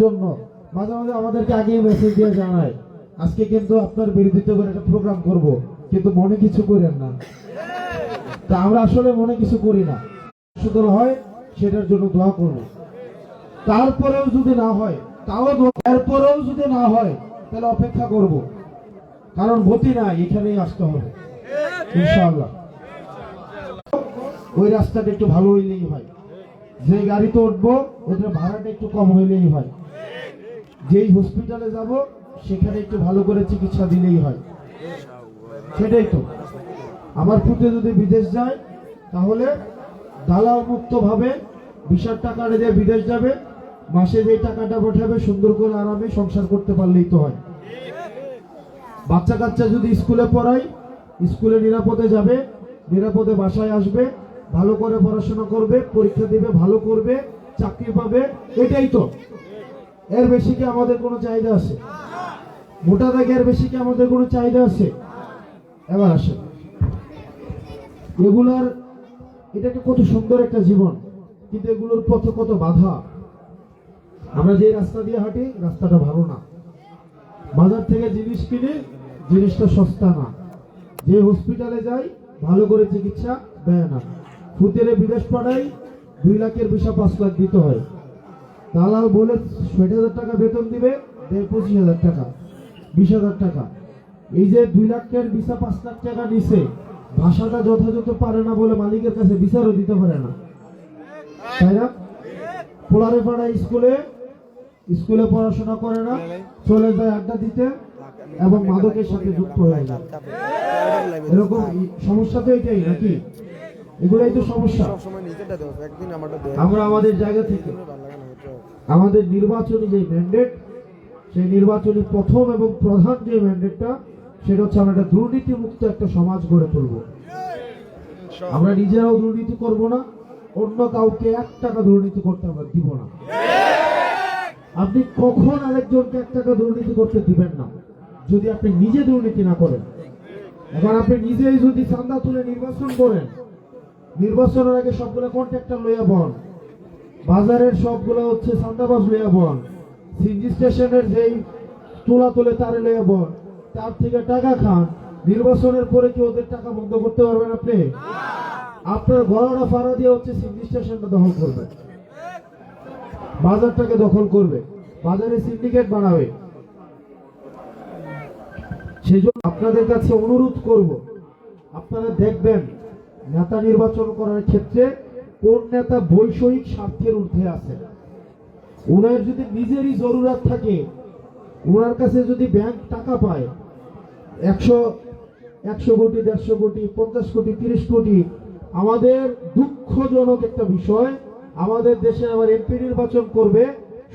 জন্য মাঝে মাঝে আমাদেরকে আগেই মেসেজ দিয়ে জানায়, আজকে কিন্তু আপনার বিরোধিতা করে একটা প্রোগ্রাম করব, কিন্তু মনে কিছু করেন না। তা আমরা আসলে মনে কিছু করি না। সুতরাং হয় সেটার জন্য দোয়া করব। তারপরেও যদি না হয়, তাও এরপরেও যদি না হয়, তাহলে অপেক্ষা করব। কারণ গতি নাই, এখানেই আসতে হবে। ইনশাআল্লাহ। ওই রাস্তাটা একটু ভালো হইলেই হয়। যে গাড়িতে উঠবো ওটার ভাড়াটা একটু কম হইলেই হয়। যেই হসপিটালে যাব, সেখানে একটু ভালো করে চিকিৎসা দিলেই হয়। সেটাই তো। আমার পুত্রে যদি বিদেশ যায়, তাহলে দালাল মুক্ত ভাবে বিশাল টাকা দিয়ে বিদেশ যাবে, মাসে যে টাকাটা পাঠাবে, সুন্দর করে আরামে সংসার করতে পারলেই তো হয়। বাচ্চা কাচ্চা যদি স্কুলে পড়াই স্কুলে নিরাপদে যাবে, নিরাপদে বাসায় আসবে, ভালো করে পড়াশোনা করবে, পরীক্ষা দেবে, ভালো করবে, চাকরি পাবে, এটাই তো। এর বেশি কি আমাদের কোনো চাহিদা আছে? মোটা দাগে এর বেশি কি আমাদের কোনো চাহিদা আছে? এবার আসে। এগুলার এটা একটা কত সুন্দর একটা জীবন, কিন্তু এগুলোর পথে কত বাধা। আমরা যে রাস্তা দিয়ে হাঁটি, রাস্তাটা ভালো না। বাজার থেকে জিনিস কিনে, জিনিসটা সস্তা না। যে হসপিটালে যাই, ভালো করে চিকিৎসা দেয় না। ফুতেরে বিদেশ পাঠাই, দুই লাখের বিষা পাঁচ লাখ দিতে হয়। দালাল বলে ষাট হাজার টাকা বেতন দিবে দেড় পঁচিশ হাজার টাকা বিশ হাজার টাকা। এই যে দুই লাখের ভিসা পাঁচ লাখ টাকা নিছে ভাষাটা যথাযথ পারে না বলে মালিকের কাছে বিচারও দিতে পারে না। তাই না? পোলারে পাড়া স্কুলে স্কুলে পড়াশোনা করে না চলে যায় আড্ডা দিতে এবং মাদকের সাথে যুক্ত হয়ে যায়। এরকম সমস্যা তো এটাই নাকি? এগুলাই তো সমস্যা। আমরা আমাদের জায়গা থেকে। না আমাদের নির্বাচনী যে ম্যান্ডেট সেই নির্বাচনী প্রথম এবং প্রধান যে ম্যান্ডেটটা সেটা হচ্ছে আমরা একটা দুর্নীতি মুক্ত একটা সমাজ গড়ে তুলব। আমরা নিজেরাও দুর্নীতি করব না, অন্য কাউকে এক টাকা দুর্নীতি করতে আমরা দিব না। আপনি কখন আরেকজনকে এক টাকা দুর্নীতি করতে দিবেন না, যদি আপনি নিজে দুর্নীতি না করেন? এখন আপনি নিজেই যদি চান্দা তুলে নির্বাচন করেন, নির্বাচনের আগে সবগুলো কন্ট্রাক্টর লইয়া বন বাজারের সবগুলো হচ্ছে সান্দাবাজ লইয়া বন সিনজি স্টেশনের যেই তোলা তোলে তারে লইয়া বন তার থেকে টাকা খান। নির্বাচনের পরে কি ওদের টাকা বন্ধ করতে পারবেন আপনি? আপনার গড়াটা ফাড়া দিয়ে হচ্ছে সিনজি স্টেশনটা দখল করবে। বাজারটাকে দখল করবে। বাজারে সিন্ডিকেট বানাবে। সেই জন্য আপনাদের কাছে অনুরোধ করব, আপনারা দেখবেন, নেতা নির্বাচন করার ক্ষেত্রে কোন নেতা বৈষয়িক স্বার্থের ঊর্ধ্বে আছে? ওনার যদি নিজেরই জরুরত থাকে ওনার কাছে যদি ব্যাংক টাকা পায়, একশো একশো কোটি, দেড়শো কোটি, পঞ্চাশ কোটি, তিরিশ কোটি, আমাদের দুঃখজনক একটা বিষয়, আমাদের দেশে আবার এমপি নির্বাচন করবে,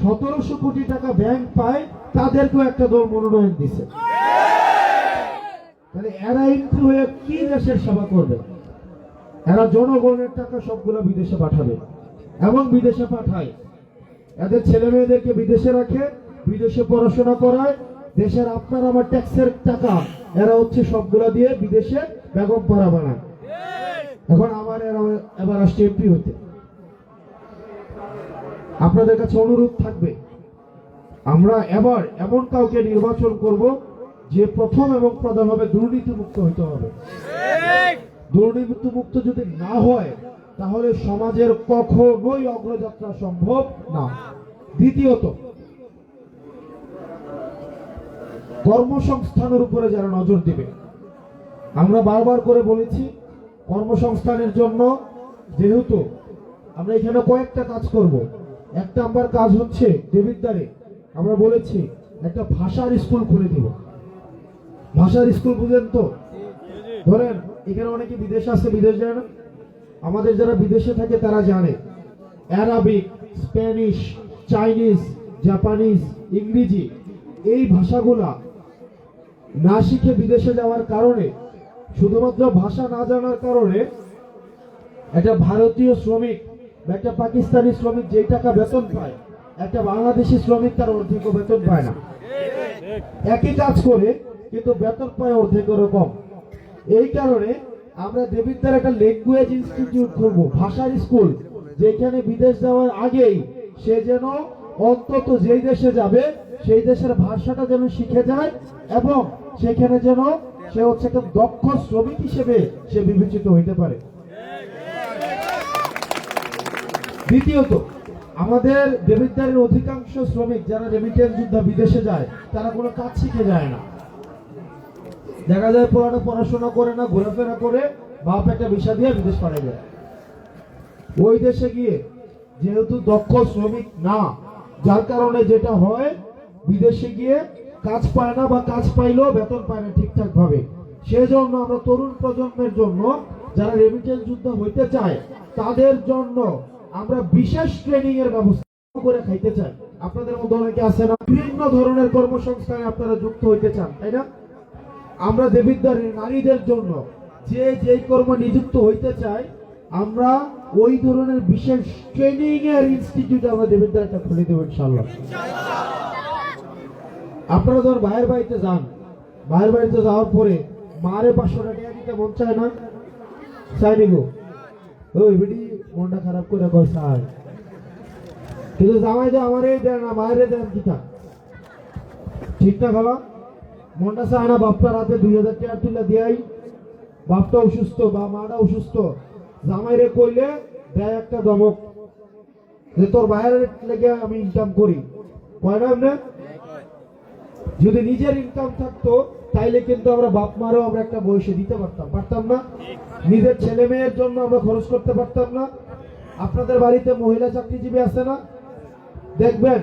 সতেরোশো কোটি টাকা ব্যাংক পায়, তাদেরকেও একটা দল মনোনয়ন দিছে। তাহলে এরা হয়ে কি দেশের সেবা করবে? এরা জনগণের টাকা সবগুলো বিদেশে পাঠাবে। এবং বিদেশে পাঠায়। এদের ছেলে মেয়েদেরকে বিদেশে রাখে, বিদেশে পড়াশোনা করায়, দেশের আপনার আমার ট্যাক্সের টাকা, এরা হচ্ছে সবগুলা দিয়ে বিদেশে বেগম পাড়া বানায়। এখন আমার এরা এবার আসছে এমপি হতে। আপনাদের কাছে অনুরোধ থাকবে, আমরা এবার এমন কাউকে নির্বাচন করব যে প্রথম এবং প্রধানভাবে দুর্নীতি মুক্ত হইতে হবে। দুর্নীতি মুক্ত যদি না হয়, তাহলে সমাজের কখনোই অগ্রযাত্রা সম্ভব না। দ্বিতীয়ত, কর্মসংস্থানের উপরে যারা নজর দিবে, আমরা বারবার করে বলেছি, কর্মসংস্থানের জন্য যেহেতু আমরা এখানে কয়েকটা কাজ করব। একটা আমার কাজ হচ্ছে দেবিদ্বারে, আমরা বলেছি একটা ভাষার স্কুল খুলে দিব। ভাষার স্কুল বুঝেন তো? ধরেন এখানে অনেকে বিদেশ আছে বিদেশ যায় না? আমাদের যারা বিদেশে থাকে তারা জানে। অ্যারাবিক স্প্যানিশ চাইনিজ জাপানিজ ইংরেজি এই ভাষাগুলা না শিখে বিদেশে যাওয়ার কারণে শুধুমাত্র ভাষা না জানার কারণে একটা ভারতীয় শ্রমিক বা একটা পাকিস্তানি শ্রমিক যেই টাকা বেতন পায় একটা বাংলাদেশি শ্রমিক তার অর্ধেক বেতন পায় না। একই কাজ করে কিন্তু বেতন পায় অর্ধেকেরও কম। এই কারণে আমরা দেবিদ্যার একটা ল্যাঙ্গুয়েজ ইনস্টিটিউট করব ভাষার স্কুল যেখানে বিদেশ যাওয়ার আগেই সে যেন অন্তত যেই দেশে যাবে, সেই দেশের ভাষাটা যেন শিখে যায় এবং সেখানে যেন সে হচ্ছে একটা দক্ষ শ্রমিক হিসেবে সে বিবেচিত হইতে পারে। দ্বিতীয়ত, আমাদের দেবিদ্বারের অধিকাংশ শ্রমিক যারা রেমিটেন্স যোদ্ধা বিদেশে যায়, তারা কোনো কাজ শিখে যায় না। দেখা যায় পড়াটা পড়াশোনা করে না, ঘোরাফেরা করে, বাপ একটা ভিসা দিয়ে বিদেশ পাঠিয়ে যায়। ওই দেশে গিয়ে যেহেতু দক্ষ শ্রমিক না, যার কারণে যেটা হয়, বিদেশে গিয়ে কাজ পায় না বা কাজ পাইলেও বেতন পায় না ঠিকঠাক ভাবে সেজন্য আমরা তরুণ প্রজন্মের জন্য যারা রেমিটেন্স যুদ্ধ হইতে চায়, তাদের জন্য আমরা বিশেষ ট্রেনিং এর ব্যবস্থা করে খাইতে চাই। আপনাদের মধ্যে অনেকে আছে না? বিভিন্ন ধরনের কর্মসংস্থানে আপনারা যুক্ত হইতে চান, তাই না? আমরা দেবিদ্বারের নারীদের জন্য যে যেই কর্ম নিযুক্ত হইতে চায় আমরা ওই ধরনের বিশেষ ট্রেনিং এর ইনস্টিটিউট আমরা দেবিদ্বার একটা খুলে দেবো ইনশাল্লাহ আপনারা ধর ভাইয়ের বাড়িতে যান। ভাইয়ের বাড়িতে যাওয়ার পরে মারে পাঁচশো টাকা দিতে মন চায় না? চাইনি গো? ওই বেটি, মনটা খারাপ করে কয়, চায়। কিন্তু জামাই তো আমারই দেয় না বাইরে দেন কিতা ঠিক না? মনটা চায় না বাপটার হাতে দুই হাজার টাকা তুলে দিয়াই। বাপটা অসুস্থ, বা মাটা অসুস্থ। জামাইরে কইলে দেয় একটা দমক। যে তোর বাইরের লেগে আমি ইনকাম করি। কয় না এমনে? যদি নিজের ইনকাম থাকতো, তাইলে কিন্তু আমরা বাপ মারও আমরা একটা বয়সে দিতে পারতাম। পারতাম না? নিজের ছেলে মেয়ের জন্য আমরা খরচ করতে পারতাম না। আপনাদের বাড়িতে মহিলা চাকরিজীবী আছে না? দেখবেন,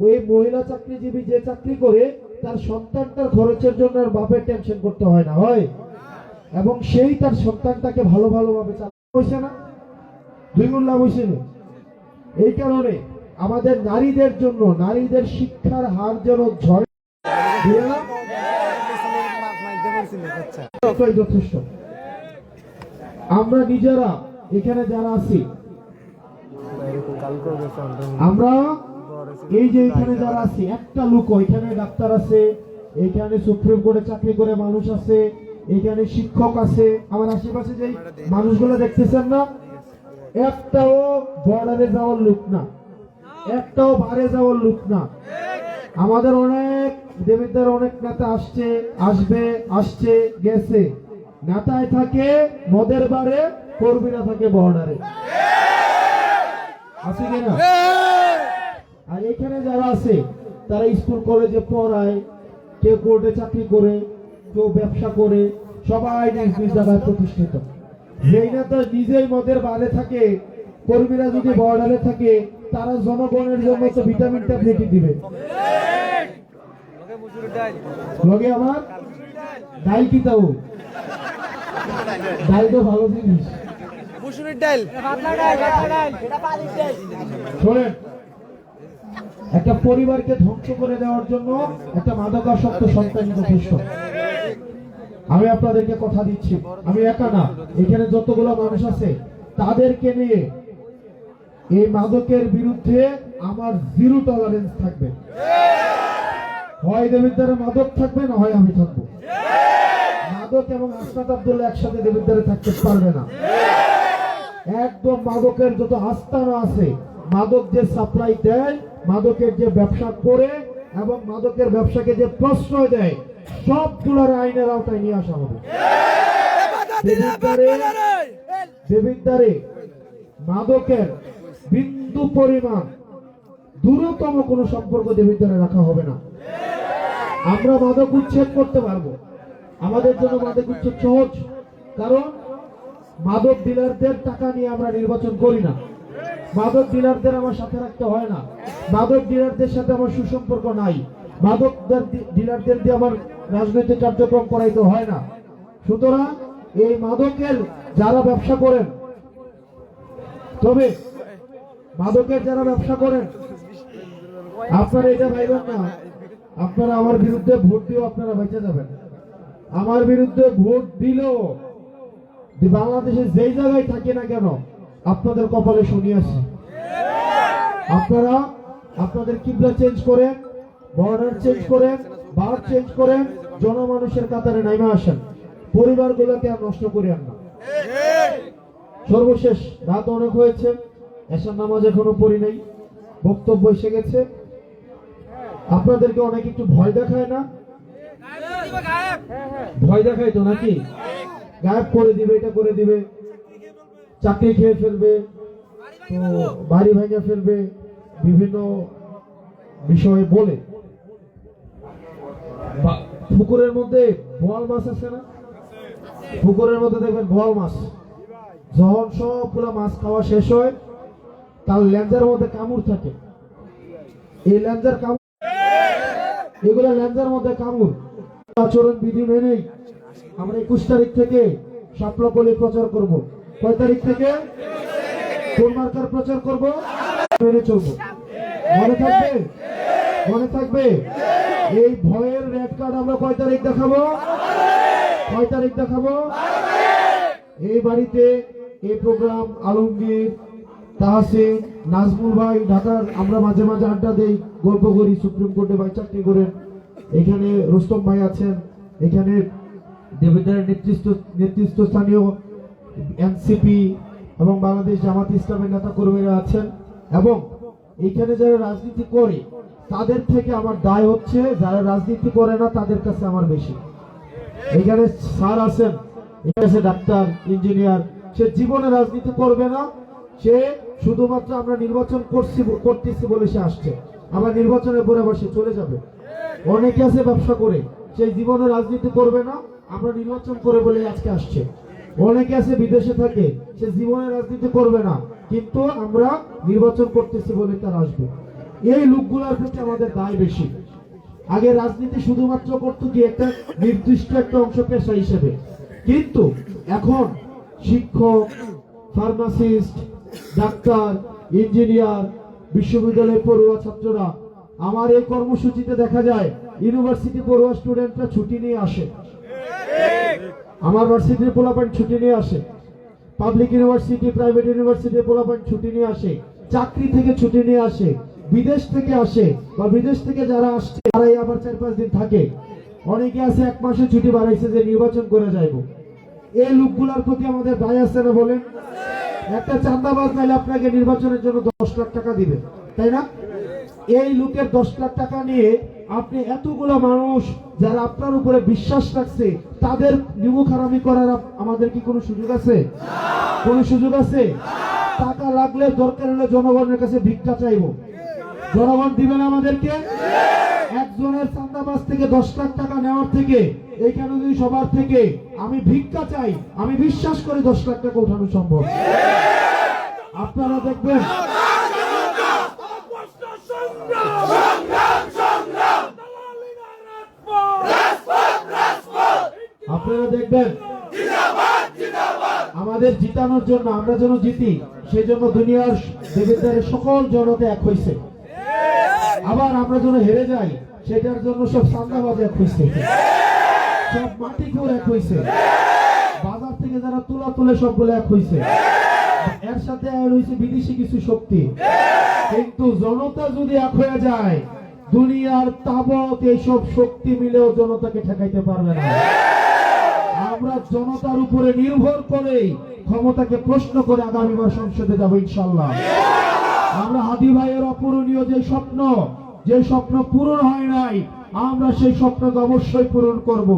ওই মহিলা চাকরিজীবী যে চাকরি করে তার সন্তানটার খরচের জন্য আর বাপের টেনশন করতে হয় না, হয়? এবং সেই তার সন্তানটাকে ভালো ভালোভাবে চালাতে হয়েছে না। দুই গুণ লাভ হয়েছে না এই কারণে আমাদের নারীদের জন্য, নারীদের শিক্ষার হার যেন যথেষ্ট। আমরা নিজেরা এখানে যারা আছি, আমরা এই যে এখানে যারা আছি, একটা লোক এখানে ডাক্তার আছে, এখানে সুপ্রিম কোর্টে চাকরি করে মানুষ আছে, এখানে শিক্ষক আছে। আমার আশেপাশে যে মানুষগুলো দেখতেছেন না, একটাও বর্ডারে যাওয়ার লোক না। একটাও বারে যাওয়ার লোক না। আমাদের অনেক দেবিদ্বার অনেক নেতা আসছে, আসবে, আসছে, গেছে। নেতায় থাকে, মদের বারে, কর্মীরা থাকে বর্ডারে আছে কিনা এখানে যারা আছে তারা স্কুল কলেজে পড়ায় কেউ কোর্টে চাকরি করে কেউ ব্যবসা করে সবাই নিজ নিজ জায়গায় প্রতিষ্ঠিত। যেই নেতা নিজেই মদের বারে থাকে কর্মীরা যদি বর্ডারে থাকে তারা জনগণের জন্য তো ভিটামিন ট্যাবলেটই দিবে। লগে আমার ডাইল কি তাও ডাইল তো ভালো জিনিস। মুসুরির ডাল। শোনেন একটা পরিবারকে ধ্বংস করে দেওয়ার জন্য একটা মাদকাসক্ত সন্তান যথেষ্ট আমি আপনাদেরকে কথা দিচ্ছি, আমি একা না, এখানে যতগুলো মানুষ আছে, তাদেরকে নিয়ে এই মাদকের বিরুদ্ধে আমার জিরো টলারেন্স থাকবে। হয় দেবিদ্বারে মাদক থাকবে না হয় আমি থাকব। মাদক এবং আসনাদ আব্দুল্লাহ একসাথে দেবিদ্বারে থাকতে পারবে না। একদম মাদকের যত আস্থানা আছে মাদক যে সাপ্লাই দেয়, মাদকের যে ব্যবসা করে এবং মাদকের ব্যবসাকে যে প্রশ্রয় দেয়, সবগুলোর আইনের আওতায় নিয়ে আসা হবে। দেবিদ্বারে মাদকের বিন্দু পরিমাণ দূরতম কোনো সম্পর্ক দেবিদ্বারে রাখা হবে না। আমরা মাদক উচ্ছেদ করতে পারব। আমাদের জন্য মাদক উচ্ছেদ সহজ। কারণ মাদক ডিলারদের টাকা নিয়ে আমরা নির্বাচন করি না। মাদক ডিলারদের আমার সাথে রাখতে হয় না। মাদক ডিলারদের সাথে আমার সুসম্পর্ক নাই। মাদক ডিলারদের দিয়ে আমার রাজনৈতিক কার্যক্রম করাইতে হয় না। সুতরাং এই মাদকের যারা ব্যবসা করেন, তবে মাদকের যারা ব্যবসা করেন, আপনারা এটা ভাইবেন না। আপনারা আমার বিরুদ্ধে ভোট দিয়েও আপনারা বেঁচে যাবেন। আমার বিরুদ্ধে ভোট দিলেও বাংলাদেশে যেই জায়গায় থাকি না কেন আপনাদের কপালে শুনি আছে। আপনারা আপনাদের কিবলা চেঞ্জ করেন, বর্ডার চেঞ্জ করেন, বার চেঞ্জ করেন, জনমানুষের কাতারে নাইমা আসেন। পরিবারগুলোকে আর নষ্ট করিয়েন না। সর্বশেষ, রাত অনেক হয়েছে এসার নামাজ এখনও পড়ি নাই, বক্তব্য এসে গেছে। আপনাদেরকে অনেক একটু ভয় দেখায় না? ভয় দেখায় তো নাকি? গায়েব করে দিবে, এটা করে দিবে। চাকরি খেয়ে ফেলবে তো বাড়ি ভেঙে ফেলবে বিভিন্ন বিষয়ে বলে। পুকুরের মধ্যে বোয়াল মাছ আছে না? পুকুরের মধ্যে দেখবেন বোয়াল মাছ। যখন সব পুরো মাছ খাওয়া শেষ হয় তার ল্যাঞ্জার মধ্যে কামড় থাকে। এই ল্যাঞ্জার কামড় এগুলো ল্যাঞ্জার মধ্যে কামড়। আচরণ বিধি মেনেই আমরা একুশ তারিখ থেকে সাপলাপলি প্রচার করব। কয় তারিখ থেকে? কোন মার্কার প্রচার করব? মেনে চলবো। মনে থাকবে? মনে থাকবে? এই ভয়ের রেড কার্ড আমরা কয় তারিখ দেখাবো? কয় তারিখ দেখাবো? এই বাড়িতে এই প্রোগ্রাম আলমগীর, তাহসিন, নাজমুল ভাই, ঢাকার আমরা মাঝে মাঝে আড্ডা দেই, গল্প করি, সুপ্রিম কোর্টে ভাই চাকরি করেন। এখানে রুস্তম ভাই আছেন, এখানে দেবেন্দ্রের নেতৃত্ব নেতৃত্ব স্থানীয় এনসিপি এবং বাংলাদেশ জামাত ইসলামের নেতা কর্মীরা আছেন এবং এখানে যারা রাজনীতি করে, তাদের থেকে আমার দায় হচ্ছে যারা রাজনীতি করে না, তাদের কাছে আমার বেশি। এখানে স্যার আছেন, এখানে ডাক্তার, ইঞ্জিনিয়ার। সে জীবনে রাজনীতি করবে না, সে শুধুমাত্র আমরা নির্বাচন করছি করতেছি বলে সে আসছে। আবার নির্বাচনের পরে আবার সে চলে যাবে। অনেকে আছে ব্যবসা করে সেই জীবনে রাজনীতি করবে না, আমরা নির্বাচন করে বলে আজকে আসছে। অনেকে আছে বিদেশে থাকে, সে জীবনে রাজনীতি করবে না। কিন্তু আমরা নির্বাচন করতেছি বলে তার আসবে। এই লোকগুলোর প্রতি আমাদের দায় বেশি। আগে রাজনীতি শুধুমাত্র করতো কি একটা নির্দিষ্ট একটা অংশ পেশা হিসেবে। কিন্তু এখন শিক্ষক, ফার্মাসিস্ট, ডাক্তার, ইঞ্জিনিয়ার, বিশ্ববিদ্যালয়ের পড়ুয়া ছাত্ররা, আমার এই কর্মসূচিতে দেখা যায়, ইউনিভার্সিটি পড়ুয়া স্টুডেন্টরা ছুটি নিয়ে আসে। আমার ভার্সিটির পোলাপান ছুটি নিয়ে আসে। পাবলিক ইউনিভার্সিটি প্রাইভেট ইউনিভার্সিটি পোলাপান ছুটি নিয়ে আসে। চাকরি থেকে ছুটি নিয়ে আসে। বিদেশ থেকে আসে বা বিদেশ থেকে যারা আসছে, তারাই আবার চার পাঁচ দিন থাকে। অনেকে আছে এক মাসে ছুটি বাড়াইছে যে নির্বাচন করে যাইব। এই লোকগুলার প্রতি আমাদের দায় আছে না বলেন? একটা চান্দাবাজ নাইলে আপনাকে নির্বাচনের জন্য দশ লাখ টাকা দিবে। তাই না? এই লোকের দশ লাখ টাকা নিয়ে আপনি এতগুলো মানুষ যারা আপনার উপরে বিশ্বাস রাখছে, তাদের নিমুখারামি করার আমাদের কি কোনো সুযোগ আছে? কোনো সুযোগ আছে? টাকা লাগলে দরকার হলে জনগণের কাছে ভিক্ষা চাইব। জনগণ দিবেন আমাদেরকে? একজনের চান্দাবাজ থেকে দশ লাখ টাকা নেওয়ার থেকে, এইখানে যদি সবার থেকে আমি ভিক্ষা চাই, আমি বিশ্বাস করি দশ লাখ টাকা উঠানো সম্ভব। আপনারা দেখবেন আপনারা দেখবেন, আমাদের জিতানোর জন্য, আমরা যেন জিতি সেই জন্য দুনিয়ার দেবেন্দ্রের সকল জনতা এক হয়েছে আবার আমরা যেন হেরে যাই, সেটার জন্য সব চান্দাবাজ এক হয়েছে সব মাটি কেউ এক হয়েছে বাজার থেকে যারা তুলা তুলে সবগুলো এক হয়েছে এর সাথে আর হয়েছে বিদেশি কিছু শক্তি। কিন্তু জনতা যদি এক হয়ে যায়, দুনিয়ার তাবৎ এইসব শক্তি মিলেও জনতাকে ঠেকাইতে পারবে না। আমরা জনতার উপরে নির্ভর করে ক্ষমতাকে প্রশ্ন করে আগামীবার সংসদে যাব ইনশাল্লাহ আমরা হাদি ভাইয়ের অপূরণীয় যে স্বপ্ন যে স্বপ্ন পূরণ হয় নাই, আমরা সেই স্বপ্নকে অবশ্যই পূরণ করব।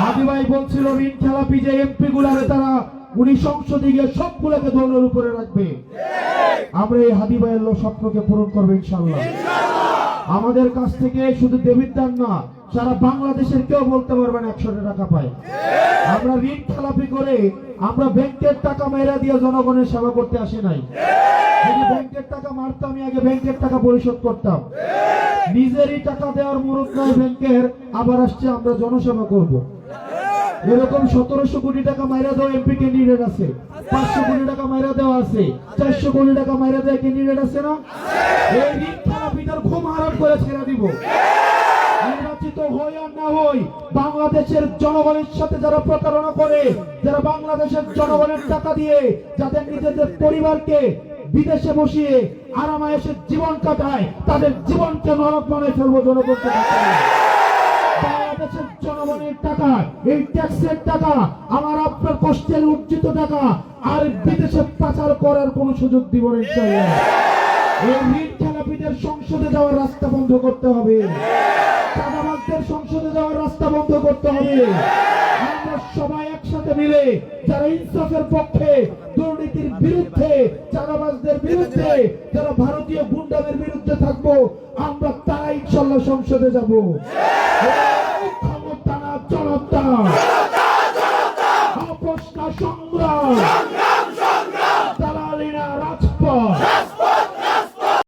হাদি ভাই বলছিল, ঋণ খেলাপি যে এমপি গুলারে তারা উনি সংসদে গিয়ে সবগুলোকে দলের উপরে রাখবে। আমরা এই হাদি ভাইয়ের স্বপ্নকে পূরণ করব ইনশাল্লাহ আমাদের কাছ থেকে শুধু দেবিদ্যার না সারা বাংলাদেশের কেউ বলতে পারবে না একশো টাকা পায়। আমরা ঋণ খেলাপি করে আমরা ব্যাংকের টাকা মেরা দিয়ে জনগণের সেবা করতে আসি নাই। যদি ব্যাংকের টাকা মারতাম, আমি আগে ব্যাংকের টাকা পরিশোধ করতাম। নিজেরই টাকা দেওয়ার মুরুদ নয় ব্যাংকের, আবার আসছে, আমরা জনসেবা করব। এরকম সতেরোশো কোটি টাকা মাইরা দেওয়া এমপি ক্যান্ডিডেট আছে। পাঁচশো কোটি টাকা মাইরা দেওয়া আছে। চারশো কোটি টাকা মাইরা দেওয়া ক্যান্ডিডেট আছে না? এই ঋণ খেলাপিদের ঘুম হারাম করে ছেড়ে দিব। আর না হই বাংলাদেশের জনগণের সাথে যারা প্রতারণা করে, যারা বাংলাদেশের জনগণের টাকা দিয়ে যাদের নিজেদের পরিবারকে বিদেশে বসিয়ে আরামায়েসে জীবন কাটায়, তাদের জীবনকে নরক মনে ফেলব জনগণকে বাংলাদেশের জনগণের টাকা, এই ট্যাক্সের টাকা, আমার আপনার কষ্টের উর্জিত টাকা, আর বিদেশে পাচার করার কোন সুযোগ দিব না এই ঋণ খেলাপিদের সংসদে যাওয়ার রাস্তা বন্ধ করতে হবে। আজকের সংসদে যাওয়ার রাস্তা বন্ধ করতে হবে। আমরা সবাই একসাথে মিলে যারা ইনসাফের পক্ষে দুর্নীতির বিরুদ্ধে চারাবাজদের বিরুদ্ধে যারা ভারতীয় গুন্ডাদের বিরুদ্ধে থাকব আমরা তারাই ইনশাল্লাহ সংসদে যাব। ক্ষমতা না চলতা সংগ্রাম।